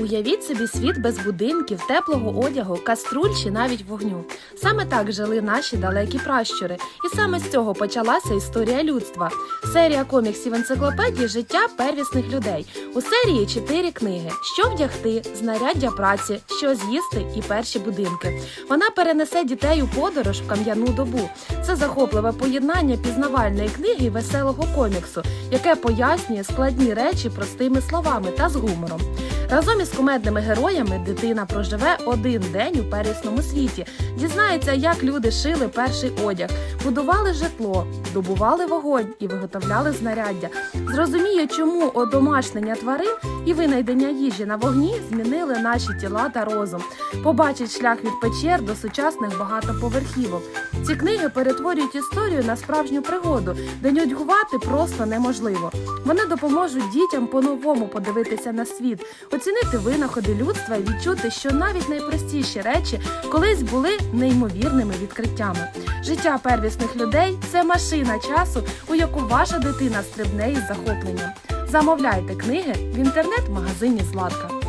Уявіть собі світ без будинків, теплого одягу, каструль чи навіть вогню. Саме так жили наші далекі пращури, і саме з цього почалася історія людства. Серія коміксів енциклопедії Життя первісних людей. У серії чотири книги: що вдягти, знаряддя праці, що з'їсти і перші будинки. Вона перенесе дітей у подорож в кам'яну добу. Це захопливе поєднання пізнавальної книги і веселого коміксу, яке пояснює складні речі простими словами та з гумором. Разом із кумедними героями дитина проживе один день у первісному світі, дізнається, як люди шили перший одяг, будували житло, добували вогонь і виготовляли знаряддя. Зрозуміє, чому одомашнення тварин і винайдення їжі на вогні змінили наші тіла та розум. Побачить шлях від печер до сучасних багатоповерхівок. Ці книги перетворюють історію на справжню пригоду, де нудьгувати просто неможливо. Вони допоможуть дітям по-новому подивитися на світ, оцінити винаходи людства і відчути, що навіть найпростіші речі колись були неймовірними відкриттями. Життя первісних людей це машина часу, у яку ваша дитина стрибне із захопленням. Замовляйте книги в інтернет-магазині Златка.